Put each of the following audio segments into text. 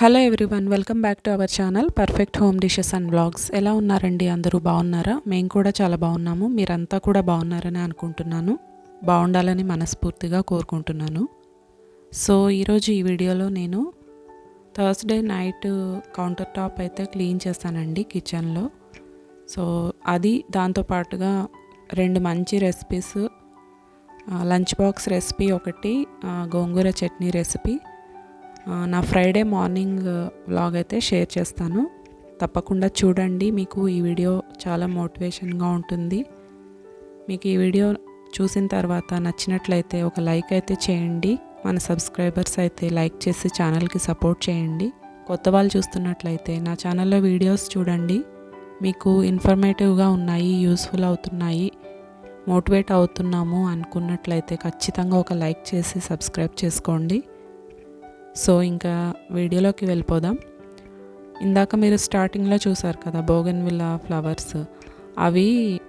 Hello everyone welcome back to our channel perfect home dishes and blogs ఎలా ఉన్నారండి? అందరూ బాగున్నారా? మేము కూడా చాలా బాగున్నాము. మీరంతా కూడా బాగున్నారని అనుకుంటున్నాను. బాగుండాలని మనస్ఫూర్తిగా కోరుకుంటున్నాను. సో ఈరోజు ఈ వీడియోలో నేను థర్స్డే నైట్ కౌంటర్ టాప్ అయితే క్లీన్ చేస్తానండి కిచెన్లో సో అది దాంతోపాటుగా రెండు మంచి రెసిపీస్ లంచ్ బాక్స్ రెసిపీ ఒకటి గోంగూర చట్నీ రెసిపీ నా ఫ్రైడే మార్నింగ్ వ్లాగ్ అయితే షేర్ చేస్తాను. తప్పకుండా చూడండి. మీకు ఈ వీడియో చాలా మోటివేషన్గా ఉంటుంది. మీకు ఈ వీడియో చూసిన తర్వాత నచ్చినట్లయితే ఒక లైక్ అయితే చేయండి. మన సబ్స్క్రైబర్స్ అయితే లైక్ చేసి ఛానల్కి సపోర్ట్ చేయండి. కొత్త వాళ్ళు చూస్తున్నట్లయితే నా ఛానల్లో వీడియోస్ చూడండి. మీకు ఇన్ఫర్మేటివ్గా ఉన్నాయి యూస్ఫుల్ అవుతున్నాయి మోటివేట్ అవుతున్నాము అనుకున్నట్లయితే ఖచ్చితంగా ఒక లైక్ చేసి సబ్స్క్రైబ్ చేసుకోండి. సో ఇంకా వీడియోలోకి వెళ్ళిపోదాం. ఇందాక మీరు స్టార్టింగ్లో చూసారు కదా బోగన్ విల్లా ఫ్లవర్స్. అవి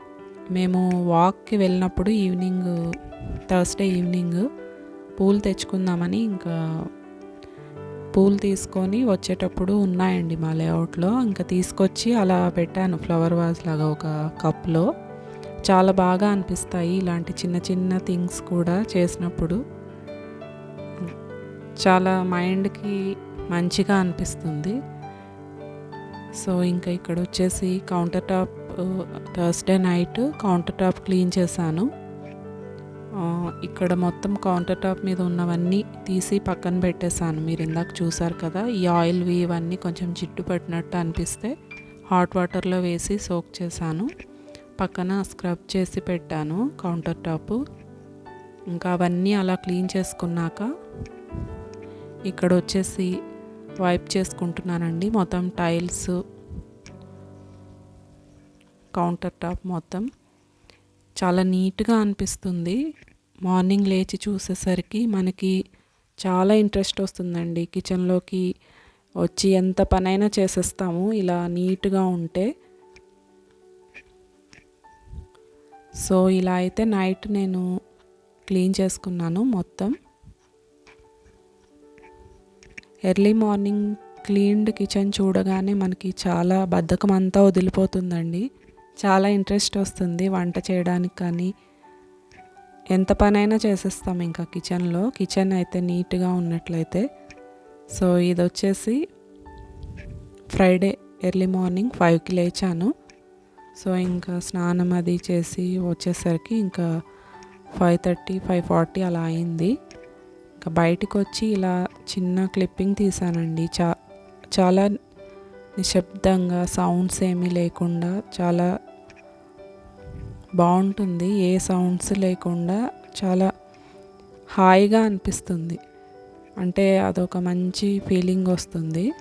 మేము వాక్కి వెళ్ళినప్పుడు ఈవినింగ్ థర్స్డే ఈవినింగ్ పూలు తెచ్చుకుందామని ఇంకా పూలు తీసుకొని వచ్చేటప్పుడు ఉన్నాయండి మా లేఅవుట్లో. ఇంకా తీసుకొచ్చి అలా పెట్టాను ఫ్లవర్ వాజ్ లాగా ఒక కప్లో. చాలా బాగా అనిపిస్తాయి ఇలాంటి చిన్న చిన్న థింగ్స్ కూడా చేసినప్పుడు. చాలా మైండ్కి మంచిగా అనిపిస్తుంది. సో ఇంకా ఇక్కడ వచ్చేసి counter top Thursday night counter top clean చేశాను. ఇక్కడ మొత్తం కౌంటర్ టాప్ మీద ఉన్నవన్నీ తీసి పక్కన పెట్టేశాను. మీరు ఇందాక చూసారు కదా ఈ ఆయిల్వి ఇవన్నీ కొంచెం జిడ్డు పట్టినట్టు అనిపిస్తే హాట్ వాటర్లో వేసి సోక్ చేశాను. పక్కన స్క్రబ్ చేసి పెట్టాను కౌంటర్ టాప్. ఇంకా అవన్నీ అలా క్లీన్ చేసుకున్నాక ఇక్కడ వచ్చేసి వైప్ చేసుకుంటున్నానండి. మొత్తం టైల్స్ కౌంటర్ టాప్ మొత్తం. చాలా నీట్గా అనిపిస్తుంది. మార్నింగ్ లేచి చూసేసరికి మనకి చాలా ఇంట్రెస్ట్ వస్తుందండి. కిచెన్లోకి వచ్చి ఎంత పనైనా చేసేస్తాము. ఇలా నీట్గా ఉంటే. సో ఇలా అయితే నైట్ నేను క్లీన్ చేసుకున్నాను మొత్తం. ఎర్లీ మార్నింగ్ క్లీన్డ్ కిచెన్ చూడగానే మనకి చాలా బద్ధకం అంతా వదిలిపోతుందండి. చాలా ఇంట్రెస్ట్ వస్తుంది వంట చేయడానికి కానీ. ఎంత పనైనా చేసేస్తాం ఇంకా కిచెన్లో. కిచెన్ అయితే నీట్గా ఉన్నట్లయితే. సో ఇది వచ్చేసి ఫ్రైడే ఎర్లీ మార్నింగ్ ఫైవ్కి లేచాను. సో ఇంకా స్నానం అది చేసి వచ్చేసరికి ఇంకా ఫైవ్ థర్టీ ఫైవ్ ఫార్టీ అలా అయింది. బయటకు వచ్చి ఇలా చిన్న క్లిప్పింగ్ తీసానండి చా చాలా నిశ్శబ్దంగా సౌండ్స్ ఏమీ లేకుండా చాలా బాగుంటుంది. ఏ సౌండ్స్ లేకుండా చాలా హాయిగా అనిపిస్తుంది. అంటే అదొక మంచి ఫీలింగ్ వస్తుంది.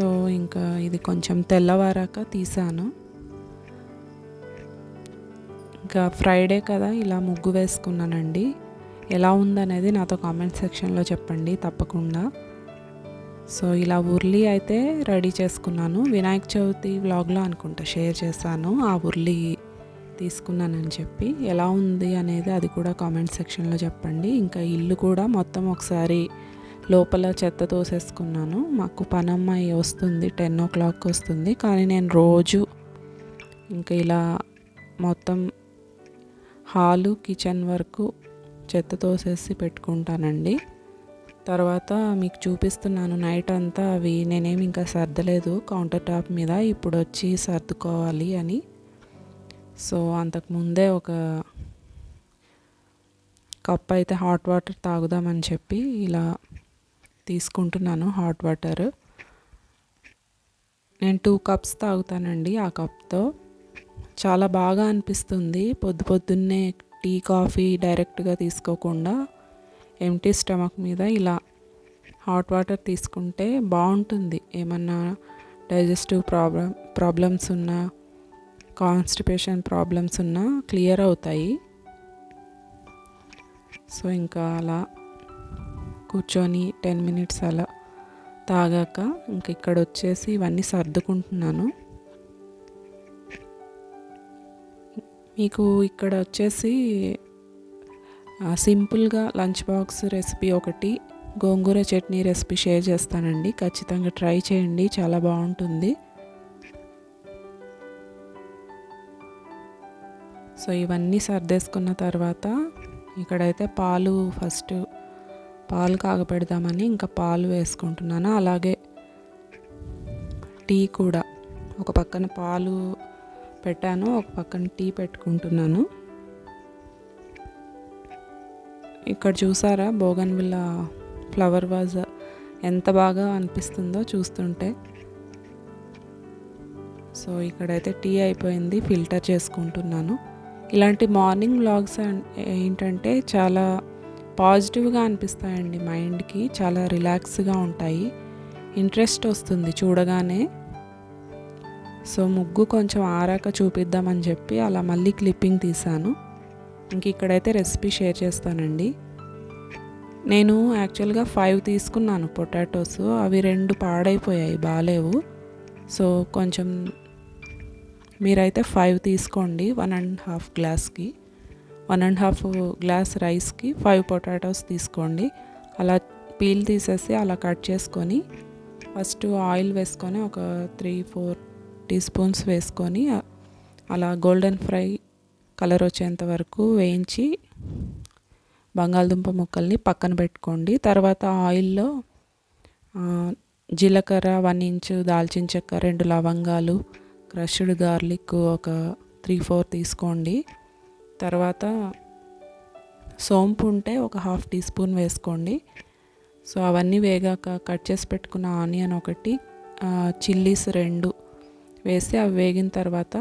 సో ఇంకా ఇది కొంచెం తెల్లవారాక తీసాను. ఇంకా ఫ్రైడే కదా ఇలా ముగ్గు వేసుకున్నానండి. ఎలా ఉందనేది నాతో కామెంట్ సెక్షన్లో చెప్పండి తప్పకుండా. సో ఇలా ఉర్లీ అయితే రెడీ చేసుకున్నాను. వినాయక చవితి వ్లాగ్లో అనుకుంటా షేర్ చేశాను. ఆ ఉర్లీ తీసుకున్నానని చెప్పి. ఎలా ఉంది అనేది అది కూడా కామెంట్ సెక్షన్లో చెప్పండి. ఇంకా ఇల్లు కూడా మొత్తం ఒకసారి లోపల చెత్త తోసేసుకున్నాను. మాకు పనమ్మాయి వస్తుంది టెన్ ఓ క్లాక్ వస్తుంది. కానీ నేను రోజు ఇంకా ఇలా మొత్తం హాలు కిచెన్ వరకు చెత్త తోసేసి పెట్టుకుంటానండి. తర్వాత మీకు చూపిస్తున్నాను నైట్ అంతా అవి. నేనేమి ఇంకా సర్దలేదు. కౌంటర్ టాప్ మీద ఇప్పుడు వచ్చి సర్దుకోవాలి అని. సో అంతకుముందే ఒక కప్ అయితే హాట్ వాటర్ తాగుదామని చెప్పి ఇలా తీసుకుంటున్నాను హాట్ వాటర్ నేను టూ కప్స్ తాగుతానండి ఆ కప్తో చాలా బాగా అనిపిస్తుంది. పొద్దు పొద్దున్నే టీ కాఫీ డైరెక్ట్గా తీసుకోకుండా ఎంటీ స్టమక్ మీద ఇలా హాట్ వాటర్ తీసుకుంటే బాగుంటుంది. ఏమన్నా డైజెస్టివ్ ప్రాబ్లం ప్రాబ్లమ్స్ ఉన్నా కాన్స్టిపేషన్ ప్రాబ్లమ్స్ ఉన్నా క్లియర్ అవుతాయి. సో ఇంకా అలా కూర్చొని టెన్ మినిట్స్ అలా తాగాక ఇంక ఇక్కడ వచ్చేసి ఇవన్నీ సర్దుకుంటున్నాను. మీకు ఇక్కడ వచ్చేసి సింపుల్గా లంచ్ బాక్స్ రెసిపీ ఒకటి గోంగూర చట్నీ రెసిపీ షేర్ చేస్తానండి. ఖచ్చితంగా ట్రై చేయండి చాలా బాగుంటుంది. సో ఇవన్నీ సర్దేసుకున్న తర్వాత ఇక్కడైతే పాలు ఫస్ట్ పాలు కాగపెడదామని ఇంకా పాలు వేసుకుంటున్నాను. అలాగే టీ కూడా. ఒక పక్కన పాలు పెట్టాను ఒక పక్కన టీ పెట్టుకుంటున్నాను. ఇక్కడ చూసారా బోగన్ విల్ల ఫ్లవర్ వాజ్ ఎంత బాగా అనిపిస్తుందో చూస్తుంటే. సో ఇక్కడైతే టీ అయిపోయింది ఫిల్టర్ చేసుకుంటున్నాను. ఇలాంటి మార్నింగ్ వ్లాగ్స్ ఏంటంటే చాలా పాజిటివ్గా అనిపిస్తాయండి మైండ్కి చాలా రిలాక్స్గా ఉంటాయి. ఇంట్రెస్ట్ వస్తుంది చూడగానే. సో ముగ్గు కొంచెం ఆరాక చూపిద్దామని చెప్పి అలా మళ్ళీ క్లిప్పింగ్ తీశాను. ఇంక ఇక్కడైతే రెసిపీ షేర్ చేస్తానండి. నేను యాక్చువల్గా ఫైవ్ తీసుకున్నాను పొటాటోస్. అవి రెండు పాడైపోయాయి బాగాలేవు. సో కొంచెం మీరైతే ఫైవ్ తీసుకోండి వన్ అండ్ హాఫ్ గ్లాస్కి. వన్ అండ్ హాఫ్ గ్లాస్ రైస్కి ఫైవ్ పొటాటోస్ తీసుకోండి. అలా పీల్ తీసేసి అలా కట్ చేసుకొని ఫస్ట్ ఆయిల్ వేసుకొని ఒక త్రీ ఫోర్ టీ స్పూన్స్ వేసుకొని అలా గోల్డెన్ ఫ్రై కలర్ వచ్చేంత వరకు వేయించి బంగాళదుంప ముక్కల్ని పక్కన పెట్టుకోండి. తర్వాత ఆయిల్లో జీలకర్ర వన్ ఇంచు దాల్చిన చెక్క రెండు లవంగాలు క్రష్డ్ గార్లిక్ ఒక త్రీ ఫోర్ తీసుకోండి. తర్వాత సోంపు ఉంటే ఒక హాఫ్ టీ స్పూన్ వేసుకోండి. సో అవన్నీ వేగాక కట్ చేసి పెట్టుకున్న ఆనియన్ ఒకటి చిల్లీస్ రెండు వేసి అవి వేగిన తర్వాత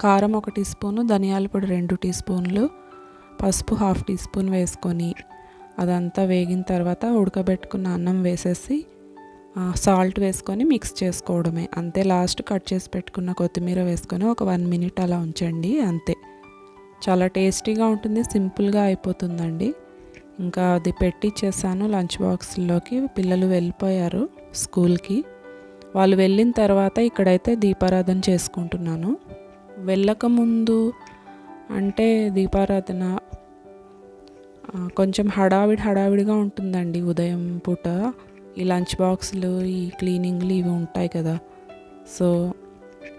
కారం ఒక టీ స్పూను ధనియాల పొడి రెండు టీ స్పూన్లు పసుపు హాఫ్ టీ స్పూన్ వేసుకొని అదంతా వేగిన తర్వాత ఉడకబెట్టుకున్న అన్నం వేసేసి సాల్ట్ వేసుకొని మిక్స్ చేసుకోవడమే. అంతే లాస్ట్ కట్ చేసి పెట్టుకున్న కొత్తిమీర వేసుకొని ఒక వన్ మినిట్ అలా ఉంచండి అంతే. చాలా టేస్టీగా ఉంటుంది సింపుల్గా అయిపోతుందండి. ఇంకా అది పెట్టిచ్చేసాను లంచ్ బాక్స్లోకి. పిల్లలు వెళ్ళిపోయారు స్కూల్కి. వాళ్ళు వెళ్ళిన తర్వాత ఇక్కడైతే దీపారాధన చేసుకుంటున్నాను. వెళ్ళకముందు అంటే దీపారాధన కొంచెం హడావిడి హడావిడిగా ఉంటుందండి ఉదయం పూట. ఈ లంచ్ బాక్సులు ఈ క్లీనింగ్లు ఇవి ఉంటాయి కదా. సో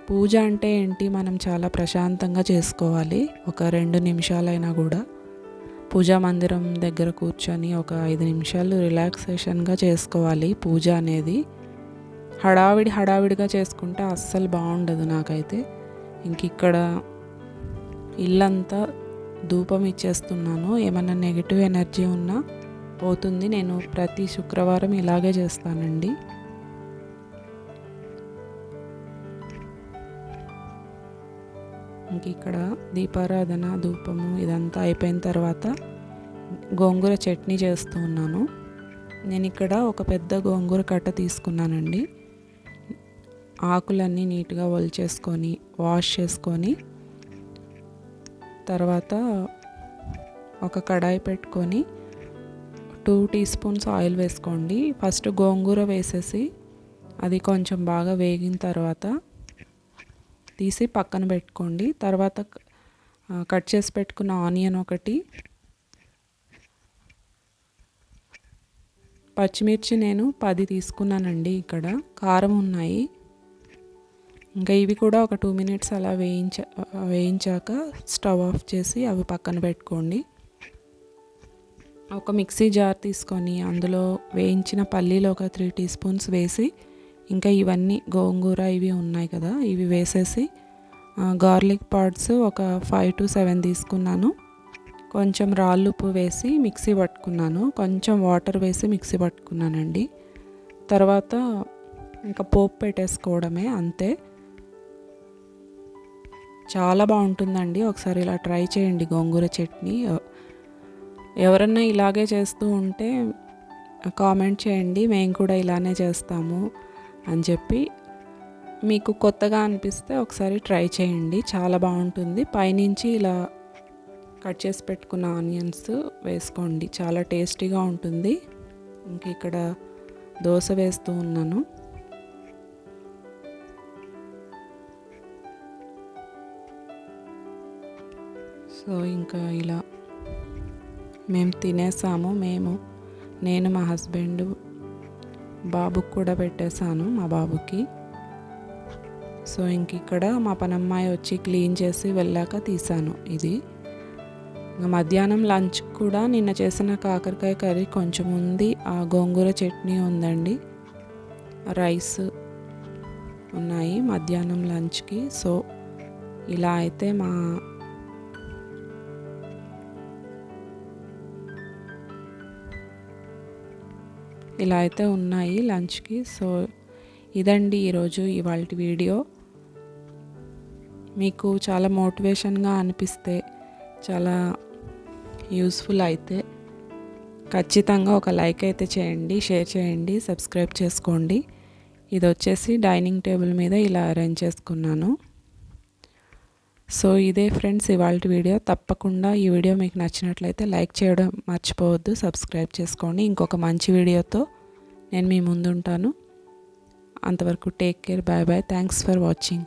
పూజ అంటే ఏంటి మనం చాలా ప్రశాంతంగా చేసుకోవాలి. ఒక రెండు నిమిషాలైనా కూడా. పూజా మందిరం దగ్గర కూర్చొని ఒక ఐదు నిమిషాలు రిలాక్సేషన్గా చేసుకోవాలి పూజ అనేది. హడావిడి హడావిడిగా చేసుకుంటే అస్సలు బాగుండదు నాకైతే. ఇంక ఇక్కడ ఇల్లంతా ధూపం ఇచ్చేస్తున్నాను. ఏమైనా నెగిటివ్ ఎనర్జీ ఉన్నా పోతుంది. నేను ప్రతి శుక్రవారం ఇలాగే చేస్తానండి. ఇంక ఇక్కడ దీపారాధన ధూపము ఇదంతా అయిపోయిన తర్వాత గోంగూర చట్నీ చేస్తూ ఉన్నాను. నేను ఇక్కడ ఒక పెద్ద గోంగూర కట్ట తీసుకున్నానండి. ఆకులన్నీ నీట్గా వలిచేసుకొని వాష్ చేసుకొని తర్వాత ఒక కడాయి పెట్టుకొని టూ టీ స్పూన్స్ ఆయిల్ వేసుకోండి. ఫస్ట్ గోంగూర వేసేసి అది కొంచెం బాగా వేగిన తర్వాత తీసి పక్కన పెట్టుకోండి. తర్వాత కట్ చేసి పెట్టుకున్న ఆనియన్ ఒకటి పచ్చిమిర్చి నేను పది తీసుకున్నానండి ఇక్కడ. కారం ఉన్నాయి. ఇంకా ఇవి కూడా ఒక టూ మినిట్స్ అలా వేయించ వేయించాక స్టవ్ ఆఫ్ చేసి అవి పక్కన పెట్టుకోండి. ఒక మిక్సీ జార్ తీసుకొని అందులో వేయించిన పల్లీలు ఒక త్రీ టీ స్పూన్స్ వేసి ఇంకా ఇవన్నీ గోంగూర ఇవి ఉన్నాయి కదా ఇవి వేసేసి గార్లిక్ పాడ్స్ ఒక ఫైవ్ టు సెవెన్ తీసుకున్నాను. కొంచెం రాళ్ళుప్పు వేసి మిక్సీ పట్టుకున్నాను. కొంచెం వాటర్ వేసి మిక్సీ పట్టుకున్నానండి. తర్వాత ఇంకా పోపు పెట్టేసుకోవడమే అంతే. చాలా బాగుంటుందండి. ఒకసారి ఇలా ట్రై చేయండి గోంగూర చట్నీ. ఎవరన్నా ఇలాగే చేస్తూ ఉంటే కామెంట్ చేయండి మేము కూడా ఇలానే చేస్తాము అని చెప్పి మీకు కొత్తగా అనిపిస్తే ఒకసారి ట్రై చేయండి. చాలా బాగుంటుంది. పైనుంచి ఇలా కట్ చేసి పెట్టుకున్న ఆనియన్స్ వేసుకోండి. చాలా టేస్టీగా ఉంటుంది. ఇంక ఇక్కడ దోశ వేస్తూ ఉన్నాను. సో ఇంకా ఇలా మేము తినేసాము మేము నేను మా హస్బెండ్ బాబుకి కూడా పెట్టేశాను మా బాబుకి. సో ఇంక ఇక్కడ మా పనమ్మాయి వచ్చి క్లీన్ చేసి వెళ్ళాక తీసాను ఇది. ఇంకా మధ్యాహ్నం లంచ్ కూడా నిన్న చేసిన కాకరకాయ కర్రీ కొంచెం ఉంది. ఆ గోంగూర చట్నీ ఉందండి. రైస్ ఉన్నాయి మధ్యాహ్నం లంచ్కి. సో ఇలా అయితే మా ఇలా అయితే ఉన్నాయి లంచ్కి. సో ఇదండి ఈరోజు ఇవాళ వీడియో. మీకు చాలా మోటివేషన్గా అనిపిస్తే చాలా యూస్ఫుల్ అయితే ఖచ్చితంగా ఒక లైక్ అయితే చేయండి షేర్ చేయండి సబ్స్క్రైబ్ చేసుకోండి. ఇది వచ్చేసి డైనింగ్ టేబుల్ మీద ఇలా అరేంజ్ చేసుకున్నాను. సో ఇదే ఫ్రెండ్స్ ఇవాళ వీడియో. తప్పకుండా ఈ వీడియో మీకు నచ్చినట్లయితే లైక్ చేయడం మర్చిపోవద్దు సబ్స్క్రైబ్ చేసుకోండి. ఇంకొక మంచి వీడియోతో నేను మీ ముందుంటాను. అంతవరకు take care bye bye. Thanks for watching.